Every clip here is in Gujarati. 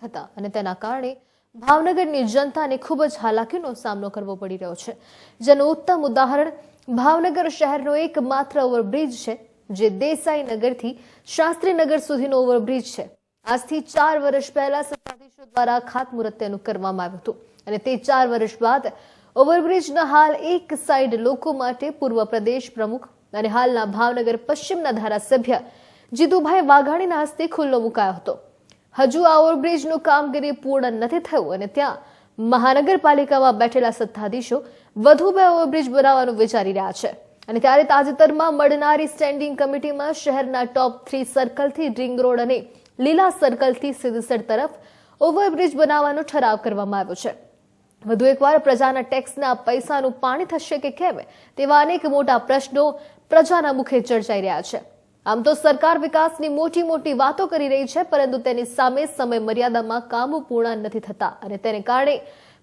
થતા અને તેના કારણે ભાવનગરની જનતાને ખૂબ જ હાલાકીનો સામનો કરવો પડી રહ્યો છે. જેનું ઉત્તમ ઉદાહરણ ભાવનગર શહેરનો એકમાત્ર ઓવરબ્રિજ છે, જે દેસાઈ નગરથી શાસ્ત્રીનગર સુધીનો ઓવરબ્રિજ છે. આજથી ચાર વર્ષ પહેલા સત્તાધીશો દ્વારા ખાતમુહૂર્ત તેનું કરવામાં આવ્યું હતું અને તે ચાર વર્ષ બાદ ઓવરબ્રિજના હાલ એક સાઈડ લોકો માટે પૂર્વ પ્રદેશ પ્રમુખ અને હાલના ભાવનગર પશ્ચિમના ધારાસભ્ય જીતુભાઈ વાઘાણીના હસ્તે ખુલ્લો મુકાયો હતો. હજુ આ ઓવરબ્રિજનું કામગીરી પૂર્ણ નથી થયું અને ત્યાં મહાનગરપાલિકામાં બેઠેલા સત્તાધીશો વધુ બે ઓવરબ્રિજ બનાવવાનું વિચારી રહ્યા છે. અને ત્યારે તાજેતરમાં મળનારી સ્ટેન્ડિંગ કમિટીમાં શહેરના ટોપ થ્રી સર્કલથી રિંગ રોડ અને લીલા સર્કલથી સિદ્ધસર તરફ ઓવરબ્રિજ બનાવવાનો ઠરાવ કરવામાં આવ્યો છે. વધુ એકવાર પ્રજાના ટેક્સના પૈસાનું પાણી થશે કે કેમ તેવા અનેક મોટા પ્રશ્નો પ્રજાના મુખે ચર્ચાઈ રહ્યા છે. આમ તો સરકાર વિકાસની મોટી મોટી વાતો કરી રહી છે, પરંતુ તેની સામે સમય મર્યાદામાં કામો પૂર્ણ નથી થતા અને તેને કારણે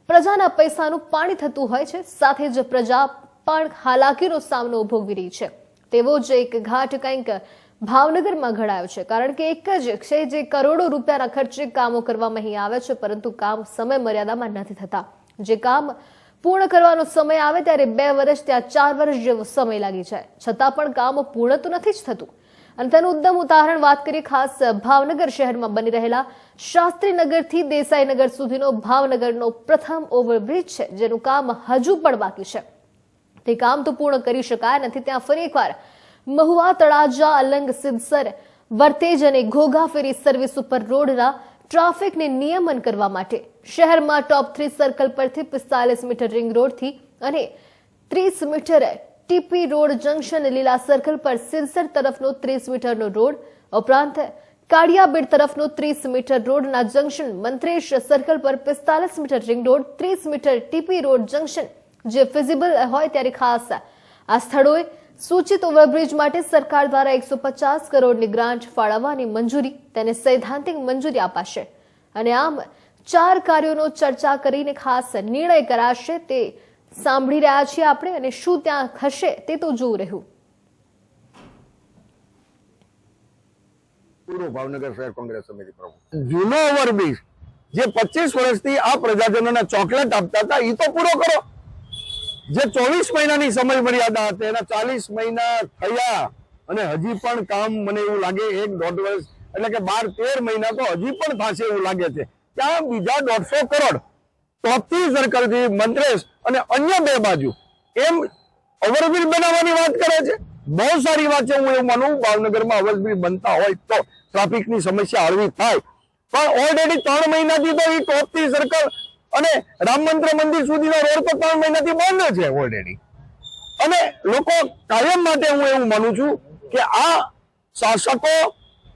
પ્રજાના પૈસાનું પાણી થતું હોય છે, સાથે જ પ્રજા પણ હાલાકીનો સામનો ભોગવી રહી છે. તેવો જ એક ઘાટ કંઈક ભાવનગરમાં ઘડાયો છે, કારણ કે એક જ છે જે કરોડો રૂપિયાના ખર્ચે કામો કરવામાં અહીં આવે છે, પરંતુ કામ સમય મર્યાદામાં નથી થતા. જે કામ પૂર્ણ કરવાનો સમય આવે ત્યારે બે વર્ષ, ત્યાં ચાર વર્ષ જેવો સમય લાગી જાય. છતાં પણ કામ પૂર્ણ તો નથી જ થતું. અને તેનું ઉત્તમ ઉદાહરણ વાત કરીએ ખાસ ભાવનગર શહેરમાં બની રહેલા શાસ્ત્રીનગરથી દેસાઈનગર સુધીનો ભાવનગરનો પ્રથમ ઓવરબ્રિજ છે, જેનું કામ હજુ પણ બાકી છે. તે કામ તો પૂર્ણ કરી શકાય નથી, ત્યાં ફરી એકવાર મહુવા, તળાજા, અલંગ, સિદ્ધસર, વર્તેજ અને ઘોઘા ફેરી સર્વિસ ઉપર રોડના ટ્રાફિકને નિયમન કરવા માટે શહેરમાં ટોપ થ્રી સર્કલ પરથી પિસ્તાલીસ મીટર રિંગ રોડથી અને ત્રીસ metre TP road junction Lila circle પર સિરસર તરફનો ત્રીસ મીટરનો રોડ, ઉપરાંત કાળિયાબીડ તરફનો ત્રીસ મીટર રોડના જંકશન મંત્રેશ સર્કલ પર પિસ્તાલીસ મીટર રિંગ રોડ, ત્રીસ મીટર ટીપી રોડ જંકશન જે ફિઝિબલ હોય ત્યારે ખાસ આ સ્થળોએ સૂચિત ઓવરબ્રિજ માટે સરકાર દ્વારા એકસો પચાસ કરોડની ગ્રાન્ટ ફાળવવાની મંજૂરી તેને સૈદ્ધાંતિક મંજૂરી અપાશે. અને આમ ચાર કાર્યોનો ચર્ચા કરીને ખાસ નિર્ણય કરાશે તે સાંભળી રહ્યા છીએ આપણે અને શું ત્યાં થશે તે તો જોવું રહ્યું. પૂર્વ ભાવનગર શહેર કોંગ્રેસ સમિતિ પ્રમુખ. જૂનો ઓવરબ્રિજ જે પચીસ વર્ષથી આ પ્રજાજનોને ચોકલેટ આપતા હતા એ તો પૂરો કરો. જે ચોવીસ મહિનાની સમય મર્યાદા હતી, એના ચાલીસ મહિના થયા અને હજી પણ કામ મને એવું લાગે એક દોઢ વર્ષ, એટલે કે બાર તેર મહિના તો હજી પણ થશે એવું લાગે છે. ત્યાં બીજા દોઢસો કરોડ ટોપથી સર્કલથી મદ્રેસ અને અન્ય બે બાજુ. એમ ઓવરબ્રિજ બનાવવાની વાત કરે છે. બહુ સારી વાત છે, હું એવું માનું. ભાવનગરમાં ઓવરબ્રિજ બનતા હોય તો ટ્રાફિકની સમસ્યા હળવી થાય. પણ ઓલરેડી ત્રણ મહિનાથી તો એ ટોપથી સર્કલ અને રામ મંત્ર મંદિર સુધીનો રોડ તો ત્રણ મહિનાથી બંધ છે ઓલરેડી અને લોકો કાયમ માટે હું એવું માનું છું કે આ શાસકો,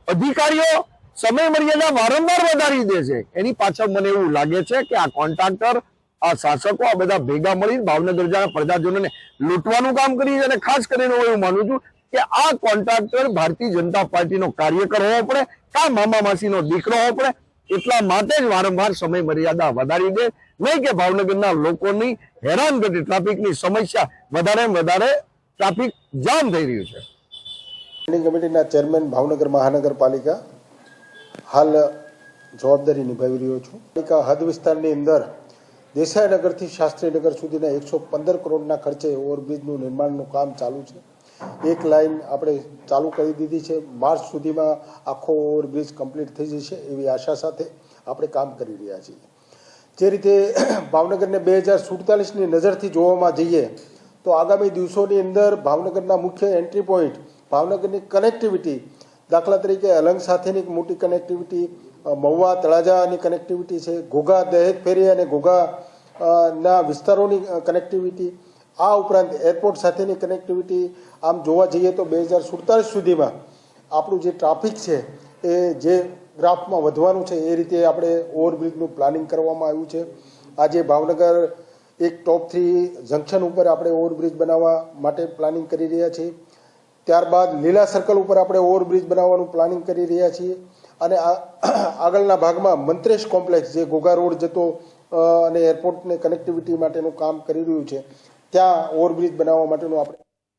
અધિકારીઓ સમય મર્યાદા વારંવાર વધારી દે છે. એની પાછળ મને એવું લાગે છે કે આ કોન્ટ્રાક્ટર, આ શાસકો આ બધા ભેગા મળી ભાવનગર જિલ્લાના પ્રજાજનોને લૂંટવાનું કામ કરી છે અને ખાસ કરીને હું એવું માનું છું કે આ કોન્ટ્રાક્ટર ભારતીય જનતા પાર્ટીનો કાર્યકર હોવો પડે, કા મામા માસીનો દીકરો હોવો પડે, એટલા માટે જ વારંવાર સમય મર્યાદા વધારી દે. નહીં કે ભાવનગરના લોકોની હેરાનગતિ, ટ્રાફિકની સમસ્યા વધારે વધારે ટ્રાફિક જામ થઈ રહ્યું છે. કમિટીના ચેરમેન ભાવનગર મહાનગરપાલિકા હાલ જવાબદારી નિભાવી રહ્યો છું. પાલિકા હદ વિસ્તારની અંદર દેસાઈનગરથી શાસ્ત્રીનગર સુધીના એકસો પંદર કરોડના ખર્ચે ઓવરબ્રિજનું નિર્માણનું કામ ચાલુ છે. એક લાઇન આપણે ચાલુ કરી દીધી છે. માર્ચ સુધીમાં આખો ઓવરબ્રિજ કમ્પ્લીટ થઈ જશે એવી આશા સાથે આપણે કામ કરી રહ્યા છીએ. જે રીતે ભાવનગરને બે હજાર સુડતાલીસની નજરથી જોવામાં જઈએ તો આગામી દિવસોની અંદર ભાવનગરના મુખ્ય એન્ટ્રી પોઈન્ટ, ભાવનગરની કનેક્ટિવિટી દાખલા તરીકે અલંગ સાથેની મોટી કનેક્ટિવિટી મહુવા તળાજાની કનેક્ટિવિટી છે, ઘોઘા દહેજ ફેરી અને ઘોઘા ના વિસ્તારોની કનેક્ટિવિટી આ ઉપરાંત એરપોર્ટ સાથેની કનેક્ટિવિટી આમ જોવા જઈએ તો બે હજાર સુડતાલીસ સુધીમાં આપણું જે ટ્રાફિક છે એ જે ગ્રાફમાં વધવાનું છે, એ રીતે આપણે ઓવરબ્રિજનું પ્લાનિંગ કરવામાં આવ્યું છે. આજે ભાવનગર એક ટોપ થ્રી જંકશન ઉપર આપણે ઓવરબ્રિજ બનાવવા માટે પ્લાનિંગ કરી રહ્યા છીએ. ત્યારબાદ લીલા સર્કલ ઉપર આપણે ઓવરબ્રિજ બનાવવાનું પ્લાનિંગ કરી રહ્યા છીએ. અને આગળના ભાગમાં મંત્રેશ કોમ્પ્લેક્સ, જે ઘોઘા રોડ જતો અને એરપોર્ટને કનેક્ટિવિટી માટેનું કામ કરી રહ્યું છે, ત્યાં ઓવરબ્રિજ બનાવવા માટેનું આપણે